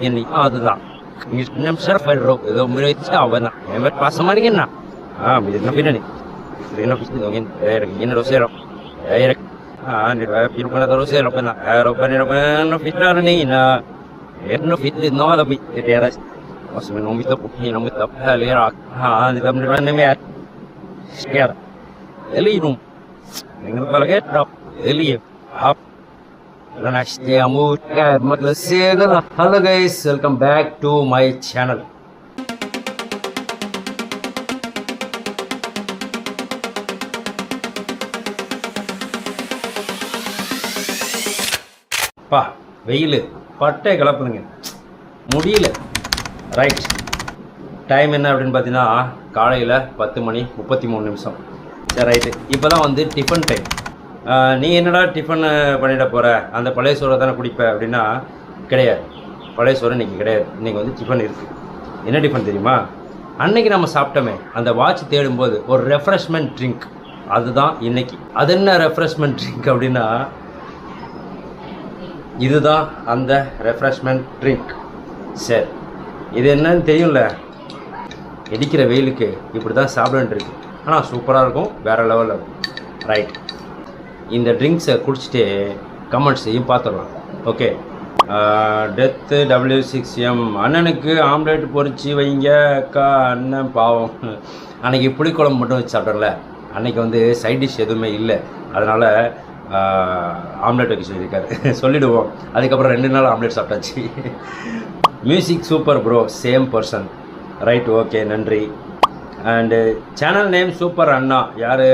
ini ada tak? Misalnya serba rok, itu mula itu saya awak nak, hebat pas sama dengan nak. Ah, bila nak ni, bila nak pilih dengan air, ini nak rosir rok, air. Ah, ni saya pilih mana terus air rok nak, air rok ni rok nak pilih mana ni nak. Air nak pilih itu nak lebih terus. Masa ni nombi tak pukul, nombi tak pukul air rok. Ah, ni dalam ni mana ni air. Sekarang, eli rum, dengan pelbagai rok, eli, apa? Next amount मतलब Sekar hello guys welcome back to my channel பா வெயில் பட்டை கலப்புதுங்க முடியல right time என்ன அப்படின்னு பார்த்தீங்கன்னா காலையில் பத்து மணி முப்பத்தி மூணு நிமிஷம் சரி ரைட்டு இப்போ தான் வந்து டிஃபன் டைம் நீ என்னடா டிஃபன் பண்ணிட போகிற அந்த பழைய சோறை தானே குடிப்ப அப்படின்னா கிடையாது. பழைய சோறு இன்றைக்கி கிடையாது. இன்றைக்கி வந்து டிஃபன் இருக்குது என்ன டிஃபன் தெரியுமா? அன்னைக்கு நம்ம சாப்பிட்டோமே. அந்த வாட்ச் தேடும்போது ஒரு ரெஃப்ரெஷ்மெண்ட் ட்ரிங்க் அதுதான் இன்னைக்கு. அது என்ன ரெஃப்ரெஷ்மெண்ட் ட்ரிங்க் அப்படின்னா இதுதான் அந்த ரெஃப்ரெஷ்மெண்ட் ட்ரிங்க் சரி. இது என்னன்னு தெரியும்ல? இடிக்கிற வெயிலுக்கு இப்படி தான் சாப்பிடன்ட்டு இருக்கு ஆனால் சூப்பராக இருக்கும். வேறு லெவலில் இருக்கும். ரைட் இந்த ட்ரிங்க்ஸை குடிச்சிட்டு கமெண்ட்ஸையும் பார்த்துடலாம். Okay death W six M அண்ணனுக்கு ஆம்லேட் பொறிச்சு வைங்க அக்கா அண்ணன் பாவம். அன்னைக்கு புளிக்குழம்பு மட்டும் வச்சு சாப்பிட்டோம்ல அன்னைக்கு வந்து சைட் டிஷ் எதுவுமே இல்லை. அதனால் ஆம்லேட் வைக்க சொல்லியிருக்காரு. சொல்லிவிடுவோம் அதுக்கப்புறம் ரெண்டு நாள் ஆம்லேட் சாப்பிட்டாச்சு. Music super bro same person right okay நன்றி. அண்டு சேனல் நேம் சூப்பர் அண்ணா. யார்?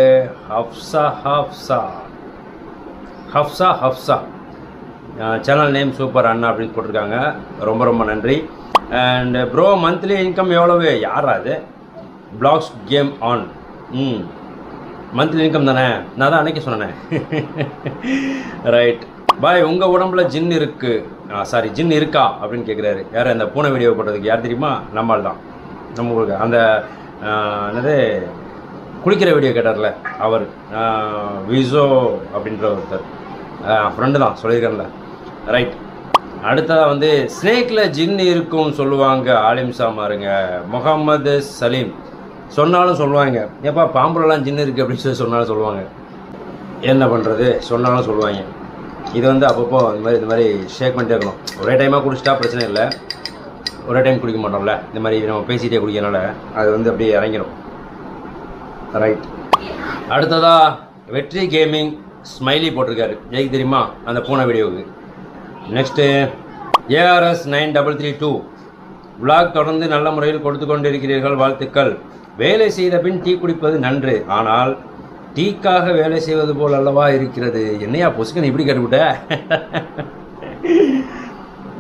Hafsa Hafsa. Hafsa Hafsa channel name super அண்ணா அப்படின்னு போட்டிருக்காங்க. ரொம்ப ரொம்ப நன்றி. அண்ட் ப்ரோ மந்த்லி இன்கம் எவ்வளவு? யாரா அது பிளாக்ஸ் கேம் ஆன் ம். மந்த்லி இன்கம் தானே? நான் தான் அன்றைக்கி சொன்னேன். ரைட் பாய் உங்கள் உடம்புல ஜின் இருக்குது சாரி ஜின் இருக்கா அப்படின்னு கேட்குறாரு யார் அந்த பூனை வீடியோ போடுறதுக்கு யார் தெரியுமா? நம்மால் தான் நம்ம ஊருக்கு. அந்த என்னது? குளிக்கிற வீடியோ கேட்டார்ல அவர். விசோ அப்படின்ற ஒருத்தர். ஃப்ரெண்டு தான் சொல்லியிருக்கேன்ல ரைட் அடுத்ததாக வந்து ஸ்னேக்கில் ஜின் இருக்கும் சொல்லுவாங்க ஆலிம் சாமாருங்க முகமது சலீம். சொன்னாலும் சொல்லுவாங்க. ஏப்பா பாம்புலலாம் ஜின் இருக்குது அப்படின்னு சொல்லி சொன்னாலும் சொல்லுவாங்க. என்ன பண்ணுறது சொன்னாலும் சொல்லுவாங்க. இது வந்து அப்பப்போ இந்த மாதிரி இந்த மாதிரி ஷேக் பண்ணிட்டே இருக்கணும். ஒரே டைமாக குடிச்சிட்டா பிரச்சனை இல்லை. ஒரே டைம் குடிக்க மாட்டோம்ல. இந்த மாதிரி நம்ம பேசிகிட்டே குடிக்கிறனால அது வந்து அப்படியே இறங்கிடும் ரைட் அடுத்ததா வெற்றி கேமிங் ஸ்மைலி போட்டிருக்காரு. ஜெயிக்கு தெரியுமா? அந்த பூனை வீடியோவுக்கு. Next ARS nine double three two vlog தொடர்ந்து நல்ல முறையில் கொடுத்து கொண்டிருக்கிறீர்கள் வாழ்த்துக்கள். வேலை செய்த பின் டீ குடிப்பது நன்று. ஆனால் டீக்காக வேலை செய்வது போல் அல்லவா இருக்கிறது? என்னையா பொசுக்கன் இப்படி கேட்டுவிட்ட?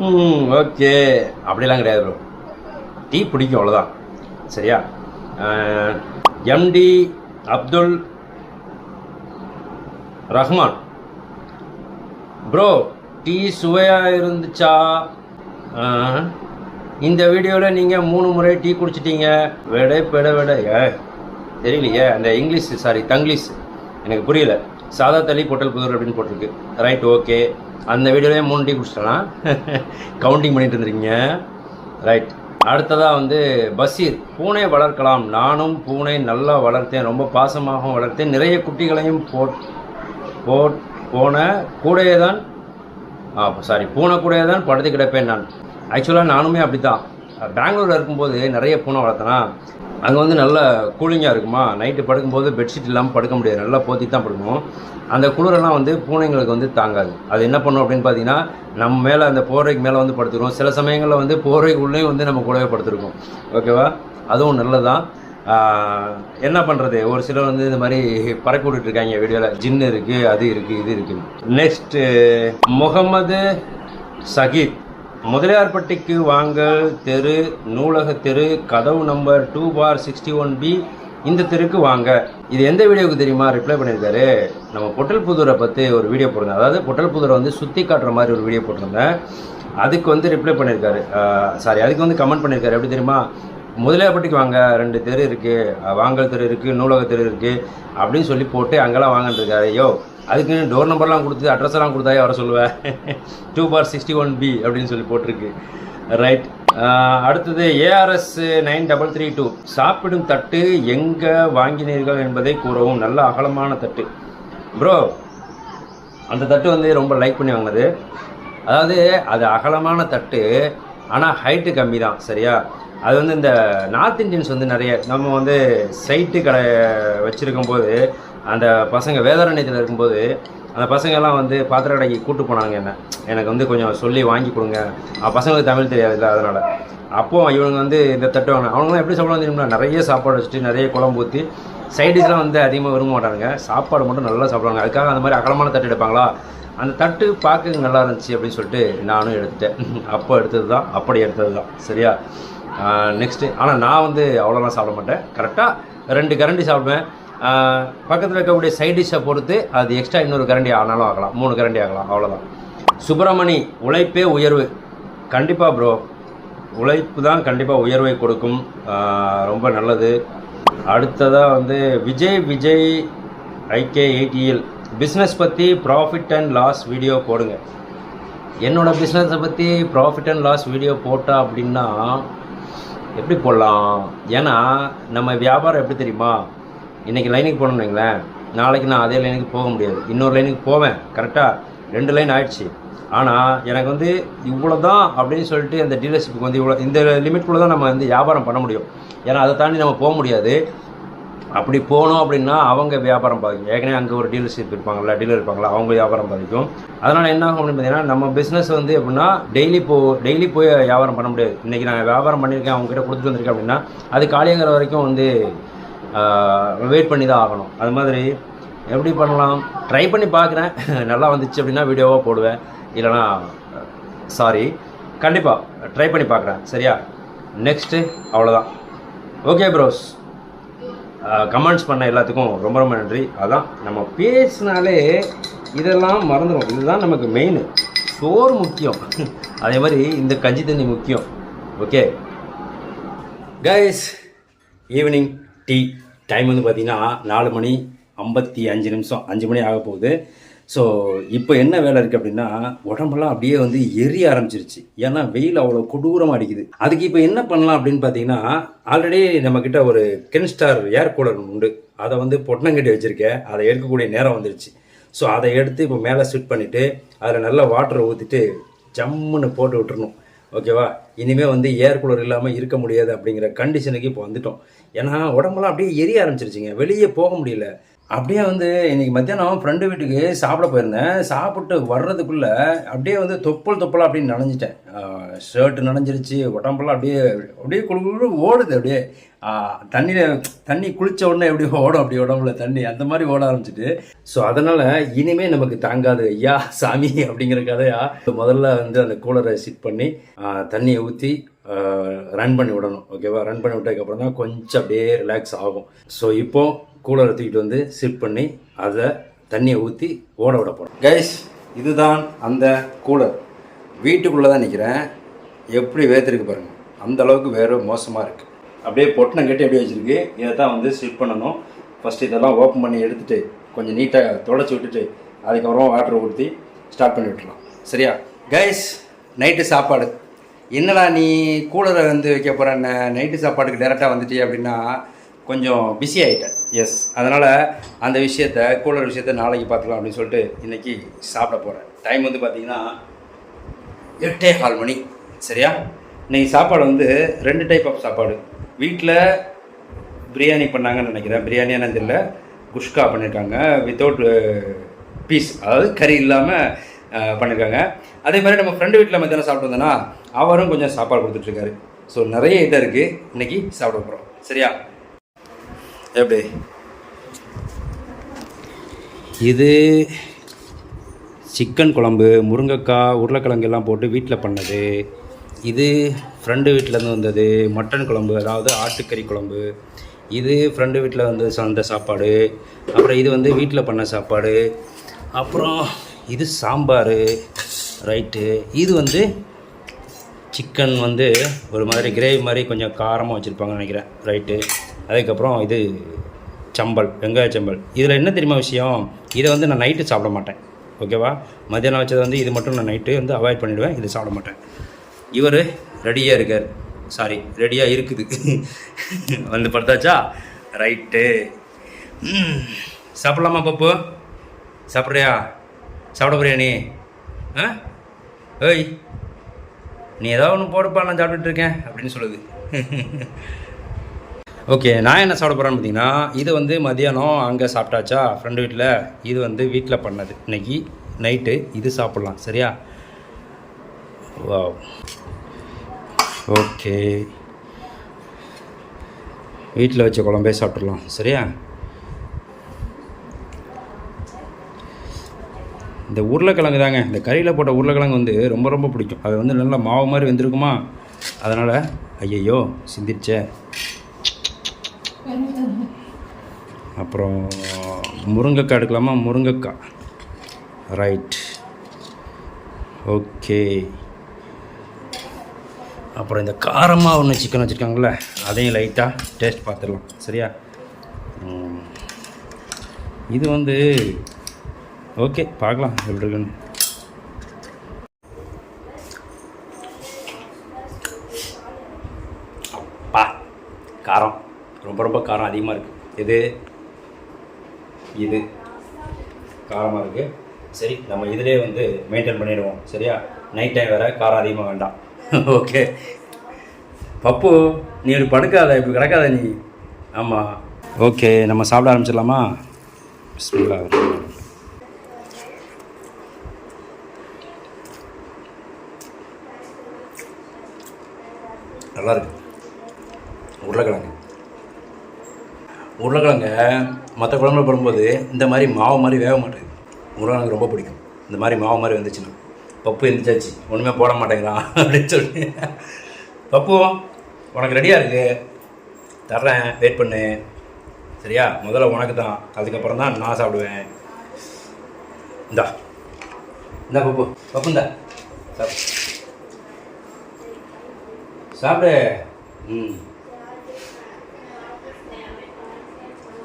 ம் ஓகே. அப்படிலாம் கிடையாது ப்ரோ டீ பிடிக்கும் அவ்வளோதான் சரியா? MD Abdul Rahman bro tea சுவையாக இருந்துச்சா? இந்த வீடியோவில் நீங்கள் மூணு முறை டீ குடிச்சிட்டீங்க. விடை பெட விட. ஏ தெரியலையே. அந்த இங்கிலீஷ் சாரி தங்கிலீஷ் எனக்கு புரியல. சாதா தள்ளி பொட்டல் புதூர் அப்படின்னு போட்டிருக்கு. ரைட் ஓகே அந்த வீடியோலேயே மூணு டீ குடிச்சிட்டேனா கவுண்டிங் பண்ணிட்டு இருந்திருக்கீங்க. ரைட் அடுத்ததாக வந்து பஷீர் பூனை வளர்க்கலாம். நானும் பூனை நல்லா வளர்த்தேன். ரொம்ப பாசமாகவும் வளர்த்தேன். நிறைய குட்டிகளையும் போட் போட் போன கூடையே தான் ஆ சாரி பூனை கூடையே தான் படுத்து கிடப்பேன் நான். ஆக்சுவலாக நானுமே அப்படி தான் பெங்களூரில் இருக்கும்போது நிறைய பூனை வளர்த்தனா அங்கே வந்து நல்ல கூலிங்காக இருக்குமா? நைட்டு படுக்கும்போது பெட்ஷீட் இல்லாமல் படுக்க முடியாது. நல்லா போத்தி தான் படுக்கணும். அந்த குளிரெல்லாம் வந்து பூனைங்களுக்கு வந்து தாங்காது. அது என்ன பண்ணும் அப்படின்னு பார்த்தீங்கன்னா நம்ம மேலே அந்த போர்வைக்கு மேலே வந்து படுத்துருவோம். சில சமயங்களில் வந்து போர்வைக்குள்ளேயும் வந்து நம்ம கூடவே படுத்துருக்கோம். ஓகேவா அதுவும் நல்லதுதான். என்ன பண்ணுறது ஒரு சிலர் வந்து இந்த மாதிரி பறக்க விட்டுட்ருக்காங்க வீடியோவில் ஜின்னு இருக்குது அது இருக்குது இது இருக்குது நெக்ஸ்ட்டு முகமது சகீத். முதலியார்பட்டிக்கு வாங்கல் தெரு நூலக தெரு கதவு number two four sixty one B இந்த தெருக்கு வாங்க. இது எந்த வீடியோவுக்கு தெரியுமா? ரிப்ளை பண்ணியிருக்காரு. நம்ம பொட்டல் புதூரை பற்றி ஒரு வீடியோ போட்டிருந்தேன் அதாவது பொட்டல் புதூரை வந்து சுற்றி காட்டுற மாதிரி ஒரு வீடியோ போட்டிருந்தேன். அதுக்கு வந்து ரிப்ளை பண்ணியிருக்காரு. சாரி அதுக்கு வந்து கமெண்ட் பண்ணியிருக்காரு. எப்படி தெரியுமா? முதலியார்பட்டிக்கு வாங்க ரெண்டு தெரு இருக்குது வாங்கல் தெரு இருக்குது நூலக தெரு இருக்குது அப்படின்னு சொல்லி போட்டு அங்கெல்லாம் வாங்கன்னு இருக்காரு. ஐயோ அதுக்கு டோர் நம்பர்லாம் கொடுத்து அட்ரஸ் எல்லாம் கொடுத்தாயே வர சொல்லுவேன் two four sixty one B அப்படின்னு சொல்லி போட்டிருக்கு. ரைட் அடுத்தது ARS nine double three two சாப்பிடும் தட்டு எங்கே வாங்கினீர்கள் என்பதை கூறவும். நல்ல அகலமான தட்டு. ப்ரோ அந்த தட்டு வந்து ரொம்ப லைக் பண்ணி வாங்கினது. அதாவது அது அகலமான தட்டு ஆனால் ஹைட்டு கம்மி தான் சரியா? அது வந்து இந்த நார்த் இந்தியன்ஸ் வந்து நிறைய நம்ம வந்து சைட்டு கடை வச்சுருக்கும் போது அந்த பசங்க வேதாரண்யத்தில் இருக்கும்போது அந்த பசங்கள்லாம் வந்து பாத்திர கடைக்கு கூட்டு போனாங்க என்ன. எனக்கு வந்து கொஞ்சம் சொல்லி வாங்கி கொடுங்க. பசங்களுக்கு தமிழ் தெரியாதுல்ல அதனால். அப்போ இவனுங்க வந்து இந்த தட்டு வாங்க அவங்களாம் எப்படி சாப்பிடுவாங்க தெரியுமா? நிறைய சாப்பாடு வச்சுட்டு நிறைய குழம்பு ஊற்றி சைடிஷ்லாம் வந்து அதிகமாக விரும்ப மாட்டானுங்க. சாப்பாடு மட்டும் நல்லா சாப்பிடுவாங்க. அதுக்காக அந்த மாதிரி அகலமான தட்டு எடுப்பாங்களா? அந்த தட்டு பார்க்க நல்லா இருந்துச்சு அப்படின்னு சொல்லிட்டு நானும் எடுத்துட்டேன். அப்போ எடுத்தது தான் அப்படி எடுத்தது தான். சரியா? நெக்ஸ்ட்டு ஆனால் நான் வந்து அவ்வளோலாம் சாப்பிட மாட்டேன். கரெக்டாக ரெண்டு கரண்டி சாப்பிடுவேன். பக்கத்தில் இருக்கக்கூடிய சைட் டிஷ்ஷை பொறுத்து அது எக்ஸ்ட்ரா இன்னொரு கரண்டி ஆனாலும் ஆகலாம். மூணு கரண்டி ஆகலாம். அவ்வளோதான் சுப்பிரமணி உழைப்பே உயர்வு. கண்டிப்பாக ப்ரோ உழைப்பு தான் கண்டிப்பாக உயர்வை கொடுக்கும். ரொம்ப நல்லது. அடுத்ததாக வந்து விஜய் விஜய் ஐகே எயிட்டிஎல் பிஸ்னஸ் பற்றி ப்ராஃபிட் அண்ட் லாஸ் வீடியோ போடுங்க. என்னோடய பிஸ்னஸை பற்றி ப்ராஃபிட் அண்ட் லாஸ் வீடியோ போட்டா அப்படின்னா எப்படி போடலாம்? ஏன்னா நம்ம வியாபாரம் எப்படி தெரியுமா? இன்றைக்கி லைனுக்கு போகணும்னு வைங்களேன் நாளைக்கு நான் அதே லைனுக்கு போக முடியாது. இன்னொரு லைனுக்கு போவேன். கரெக்டாக ரெண்டு லைன் ஆயிடுச்சு. ஆனால் எனக்கு வந்து இவ்வளோ தான் அப்படின்னு சொல்லிட்டு அந்த டீலர்ஷிப்புக்கு வந்து இவ்வளோ இந்த லிமிட்குள்ளே தான் நம்ம வந்து வியாபாரம் பண்ண முடியும். ஏன்னா அதை தாண்டி நம்ம போக முடியாது. அப்படி போனோம் அப்படின்னா அவங்க வியாபாரம் பாதிக்கும். ஏற்கனவே அங்கே ஒரு டீலர்ஷிப் இருப்பாங்கல்ல டீலர் இருப்பாங்களா அவங்க வியாபாரம் பாதிக்கும். அதனால் என்ன ஆகும் அப்படின்னு பார்த்தீங்கன்னா நம்ம பிஸ்னஸ் வந்து எப்படின்னா டெய்லி போ டெய்லி போய் வியாபாரம் பண்ண முடியாது. இன்றைக்கி நான் வியாபாரம் பண்ணியிருக்கேன் அவங்ககிட்ட கொடுத்துட்டு வந்திருக்கேன் அப்படின்னா அது காலியாகிற வரைக்கும் வந்து வெயிட் பண்ணி தான் ஆகணும். அது மாதிரி எப்படி பண்ணலாம்? ட்ரை பண்ணி பார்க்குறேன். நல்லா வந்துச்சு அப்படின்னா வீடியோவாக போடுவேன். இல்லைனா சாரி கண்டிப்பாக ட்ரை பண்ணி பார்க்குறேன். சரியா? நெக்ஸ்ட்டு அவ்வளோதான் ஓகே ப்ரோஸ் கமெண்ட்ஸ் பண்ண எல்லாத்துக்கும் ரொம்ப ரொம்ப நன்றி. அதான் நம்ம பேசினாலே இதெல்லாம் மறந்துடும் இதுதான் நமக்கு மெயின் சோறு முக்கியம். அதே மாதிரி இந்த கஞ்சி தண்ணி முக்கியம். Okay guys evening tea time வந்து பார்த்தீங்கன்னா நாலு மணி ஐம்பத்தி அஞ்சு நிமிஷம் அஞ்சு மணி ஆக போகுது. ஸோ இப்போ என்ன வேலை இருக்குது அப்படின்னா உடம்பெல்லாம் அப்படியே வந்து எரிய ஆரம்பிச்சிருச்சு. ஏன்னா வெயில் அவ்வளோ கொடூரமாக அடிக்குது. அதுக்கு இப்போ என்ன பண்ணலாம் அப்படின்னு பார்த்தீங்கன்னா ஆல்ரெடி நம்மக்கிட்ட ஒரு கென்ஸ்டார் ஏர் கூலர் உண்டு. அதை வந்து பொட்டணங்கட்டி வச்சுருக்கேன். அதை எடுக்கக்கூடிய நேரம் வந்துருச்சு. ஸோ அதை எடுத்து இப்போ மேலே ஸ்விட் பண்ணிவிட்டு அதில் நல்லா வாட்டரை ஊற்றிட்டு ஜம்முன்னு போட்டு விட்டுறணும். ஓகேவா? இனிமேல் வந்து ஏர் கூலர் இல்லாமல் இருக்க முடியாது அப்படிங்கிற கண்டிஷனுக்கு இப்போ வந்துட்டோம். ஏன்னா உடம்பெல்லாம் அப்படியே எரிய ஆரம்பிச்சிருச்சுங்க. வெளியே போக முடியல. அப்படியே வந்து இன்னைக்கு மத்தியானம் ஃப்ரெண்டு வீட்டுக்கு சாப்பிட போயிருந்தேன். சாப்பிட்டு வர்றதுக்குள்ளே அப்படியே வந்து தொப்பல் தொப்பலாக அப்படின்னு நனைஞ்சிட்டேன். ஷர்ட்டு நனைஞ்சிருச்சு உடம்பெல்லாம் அப்படியே அப்படியே குழு ஓடுது அப்படியே. தண்ணியில் தண்ணி குளித்த உடனே எப்படி ஓடும் அப்படி உடம்புல தண்ணி அந்த மாதிரி ஓட ஆரம்பிச்சிட்டு. ஸோ அதனால் இனிமே நமக்கு தாங்காது ஐயா சாமி அப்படிங்கிற கதையா முதல்ல வந்து அந்த கூலரை சிட் பண்ணி தண்ணியை ஊற்றி ரன் பண்ணி விடணும். ஓகேவா ரன் பண்ணி விட்டதுக்கப்புறம் தான் கொஞ்சம் அப்படியே ரிலாக்ஸ் ஆகும். ஸோ இப்போது கூலரை தூக்கிட்டு வந்து சிட் பண்ணி அதை தண்ணியை ஊற்றி ஓட விட போகிறோம் கைஸ் இதுதான் அந்த கூலர் வீட்டுக்குள்ளே தான் நிற்கிறேன் எப்படி வேர்த்துருக்கு பாருங்கள் அந்த அளவுக்கு வேறு மோசமாக இருக்குது அப்படியே பொட்டணம் கட்டி அப்படியே வச்சுருக்கு. இதை தான் வந்து ஸ்விட் பண்ணணும். ஃபஸ்ட்டு இதெல்லாம் ஓப்பன் பண்ணி எடுத்துகிட்டு கொஞ்சம் நீட்டாக தொடச்சி விட்டுட்டு அதுக்கப்புறம் வாட்டர் ஊற்றி ஸ்டார்ட் பண்ணி விட்டுலாம் சரியா? கைஸ் நைட்டு சாப்பாடு. என்னடா நீ கூலரை வந்து வைக்க போகிற நைட்டு சாப்பாட்டுக்கு டேரெக்டாக வந்துட்டே அப்படின்னா கொஞ்சம் பிஸி ஆகிட்டேன் எஸ் அதனால் அந்த விஷயத்த கூலர் விஷயத்த நாளைக்கு பார்த்துக்கலாம் அப்படின்னு சொல்லிட்டு இன்றைக்கி சாப்பிட போகிறேன் டைம் வந்து பார்த்திங்கன்னா எட்டே கால் மணி. சரியா? இன்றைக்கி சாப்பாடு வந்து ரெண்டு டைப் ஆஃப் சாப்பாடு. வீட்டில் பிரியாணி பண்ணாங்கன்னு நினைக்கிறேன். பிரியாணி என்னன்னு தெரியல. குஷ்கா பண்ணியிருக்காங்க வித்தவுட் பீஸ் uh, அதாவது கறி இல்லாமல் uh, பண்ணியிருக்காங்க அதே மாதிரி நம்ம ஃப்ரெண்டு வீட்டில் மத்தியானம் சாப்பிட்டு வந்தோன்னா அவரும் கொஞ்சம் சாப்பாடு கொடுத்துட்ருக்காரு ஸோ நிறைய இதாக இருக்குது இன்றைக்கி சாப்பிட போகிறோம் சரியா? எப்படி? இது சிக்கன் குழம்பு முருங்கைக்காய் உருளைக்கிழங்கெல்லாம் போட்டு வீட்டில் பண்ணது. இது ஃப்ரெண்டு வீட்டிலேருந்து வந்தது. மட்டன் குழம்பு அதாவது ஆட்டுக்கறி குழம்பு. இது ஃப்ரெண்டு வீட்டில் வந்து வந்த சாப்பாடு. அப்புறம் இது வந்து வீட்டில் பண்ண சாப்பாடு. அப்புறம் இது சாம்பார். ரைட்டு. இது வந்து சிக்கன் வந்து ஒரு மாதிரி கிரேவி மாதிரி கொஞ்சம் காரமாக வச்சுருப்பாங்கன்னு நினைக்கிறேன். ரைட்டு. அதுக்கப்புறம் இது சம்பல் வெங்காய சம்பல். இதில் என்ன தெரியுமா விஷயம்? இதை வந்து நான் நைட்டு சாப்பிட மாட்டேன். ஓகேவா மத்தியானம் வச்சது வந்து இது மட்டும் நான் நைட்டு வந்து அவாய்ட் பண்ணிவிடுவேன் இது சாப்பிட மாட்டேன். இவர் ரெடியாக இருக்கார். சாரி ரெடியாக இருக்குது. வந்து படுத்தாச்சா? ரைட்டு சாப்பிட்லாமா பப்பு? சாப்பிட்றியா? சாப்பிட போறியா நீ? ஆ? ஏய் நீ ஏதாவது ஒன்று போடுப்பா நான் சாப்பிட்டுட்டு இருக்கேன் அப்படின்னு சொல்லுது. ஓகே நான் என்ன சாப்பிட போகிறேன்னு பார்த்தீங்கன்னா இது வந்து மதியானம் அங்கே சாப்பிட்டாச்சா? ஃப்ரெண்டு வீட்டில் இது வந்து வீட்டில் பண்ணது. இன்னைக்கு நைட்டு இது சாப்பிட்லாம் சரியா? வா ஓகே வீட்டில் வச்ச குழம்பே சாப்பிட்றலாம் சரியா? இந்த உருளைக்கிழங்கு தாங்க இந்த கறியில் போட்ட உருளைக்கிழங்கு வந்து ரொம்ப ரொம்ப பிடிக்கும். அது வந்து நல்லா மாவு மாதிரி வெந்திருக்குமா? அதனால் ஐயையோ சிந்திச்சே. அப்புறம் முருங்கைக்காய் எடுக்கலாமா? முருங்கைக்காய். ரைட் ஓகே அப்புறம் இந்த காரமாக ஒன்று சிக்கன் வச்சுருக்காங்களே அதையும் லைட்டாக டேஸ்ட் பார்த்துடலாம். சரியா? இது வந்து ஓகே பார்க்கலாம் எப்படி இருக்குன்னு. அப்பா காரம். ரொம்ப ரொம்ப காரம் அதிகமாக இருக்குது இது இது காரமாக இருக்குது சரி நம்ம இதிலே வந்து மெயின்டைன் பண்ணிடுவோம். சரியா? நைட் டைம் வேறு காரம் அதிகமாக வேண்டாம். ஓகே பப்பு நீ இப்படி படுக்காத இப்படி கிடக்காத நீ. ஆமாம் ஓகே நம்ம சாப்பிட ஆரம்பிச்சிடலாமா? பிஸ்மில்லாஹ் நல்லா இருக்கு. உருளைக்கிழங்கு. உருளைக்கிழங்க மற்ற குழம்புல போடும்போது இந்த மாதிரி மாவு மாதிரி வேக மாட்டேங்குது உருளைக்கிழங்கு ரொம்ப பிடிக்கும். இந்த மாதிரி மாவு மாதிரி வந்துச்சுன்னா. பப்பு எந்திரிச்சாச்சு. ஒன்றுமே போட மாட்டேங்கிறான் அப்படின்னு சொல்லி. பப்பு உனக்கு ரெடியாக இருக்கு. தர்றேன். வெயிட் பண்ணு. சரியா? முதல்ல உனக்கு தான். அதுக்கப்புறம் தான் நான் சாப்பிடுவேன். இந்தா. இந்தா பப்பு. பப்பு இந்தா. சாப்பிடு. சாப்பிடு. ம்.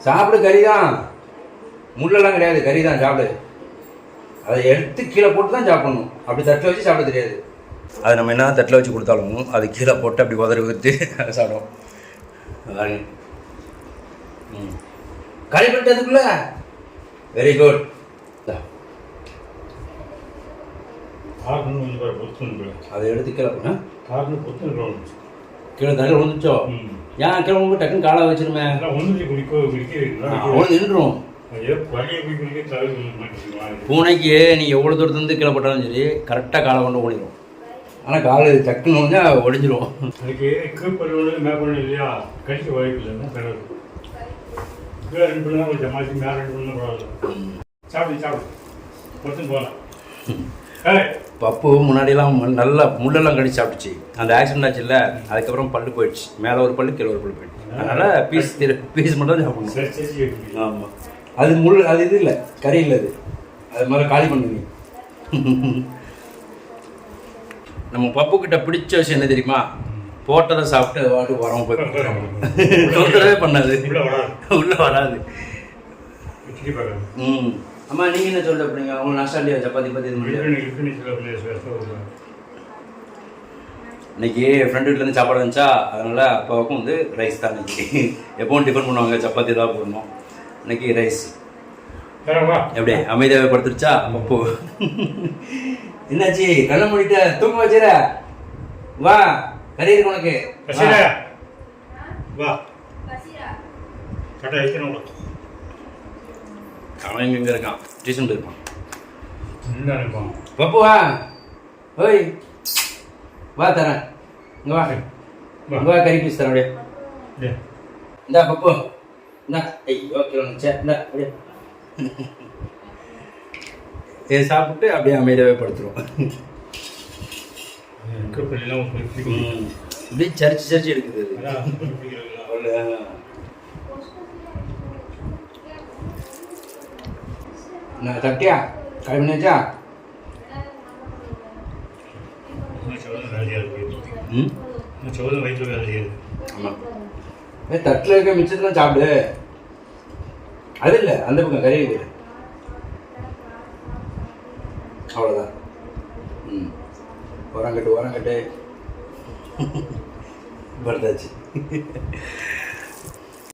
சாப்பிடு கறி தான் முள்ளெல்லாம் கிடையாது கறி தான் சாப்பிடு. அதை எடுத்து கீழே போட்டு தான் சாப்பிடணும். அப்படி தட்டில் வச்சு சாப்பிட தெரியாது. அது நம்ம என்ன தட்டில் வச்சு கொடுத்தாலும் அது கீழே போட்டு அப்படி உதறி ஊற்றி அதை சாப்பிடுவோம் பாருங்க. ம். கறி பண்ணிட்டதுக்குள்ள வெரி குட் அதை எடுத்து கீழே போன காரணம் பொத்துன்னு கீழே தரையில் விழுந்துச்சோ ஏன் கீழே விழுந்து டக்குன்னு காலை வச்சிருமே? அவனு நின்றுடும் பூனைக்கு நீ எவ்வளோ தூரத்துலேருந்து கீழே போட்டாலும் சரி கரெக்டாக காலை கொண்டு ஓடிடும் ஆனால் கால் டக்குன்னு ஒழிஞ்சா ஒடிஞ்சிரும். அதுக்கு கீழ்ப்பருவது மேற்கொள்ள இல்லையா? கடிக்க வாய்ப்பு கடவுள் கீழே ரெண்டு கொஞ்சம் ஜமாத்தி மேலே ரெண்டு பண்ணா பரவாயில்ல. சாப்பிடு சாப்பிடு. போகலாம் பப்பு முன்னாடியெல்லாம் நல்லா முள்ளெல்லாம் கடிச்சு சாப்பிட்டுச்சு. அந்த ஆக்சிடென்ட் ஆச்சுல்ல அதுக்கப்புறம் பல்லு போயிடுச்சு. மேலே ஒரு பல்லு கீழே ஒரு பல்லு போயிடுச்சு. அதனால் பீஸ் பீஸ் மட்டும் தான் சாப்பிடணும். ஆமாம் அது முள் அது இது இல்லை கறி இல்லை அது. அது மாதிரி காலி பண்ணுங்க நம்ம பப்பு கிட்ட பிடிச்ச விஷயம் என்ன தெரியுமா? போட்டதை சாப்பிட்டு அது வாட்டுக்கு வரவும் போய். தொந்தரவே பண்ணாது. உள்ள வராது. ம். அம்மா நீங்கள் என்ன சொல்லிட்டு போறீங்க? நாஷ்டா இல்லையா? சப்பாத்தி பத்தி இது பேச இன்னைக்கு ஃப்ரெண்டு வீட்டிலேருந்து சாப்பாடு வந்துச்சா? அதனால அப்பாவுக்கும் வந்து ரைஸ் தான் இன்னைக்கு. எப்பவும் டிஃபன் பண்ணுவாங்க சப்பாத்தி தான் போடணும். இன்னைக்கு ரைஸ் எப்படி? அமைதியாகவே படுத்துருச்சா? பப்பு என்னாச்சு? கண்ணை மூடிட்ட தூங்க வச்சிர வா கறி இருக்கு உனக்கு. வா. வைக்கணும் அவன் இங்க இங்க இருக்கான் டியூஷன் போயிருப்பான் என்ன நினைப்பான் பப்பு வா. ஓய். வா தரேன். இங்க வா. இங்க வா கறி பீஸ் தரேன் அப்படியே. டேய் இந்தா பப்பு இந்தா. ஐய் வந்துச்சே இந்தா அப்படியே. இதை சாப்பிட்டு அப்படியே அமைதியாகவே படுத்துருவோம். அப்படியே சரிச்சு சரிச்சு எடுக்குது அது. அதான் பிடிக்கிறதுல அவ்வளோ. நான் தட்டியா இருக்கு ம் ஆமாம் ஏ தட்டில் இருக்க மிச்சத்தெல்லாம் சாப்பிடு அது இல்லை அந்த பக்கம் கறி அவ்வளோதான் ம் உரங்கட்டு உரங்கட்டு படுத்தாச்சு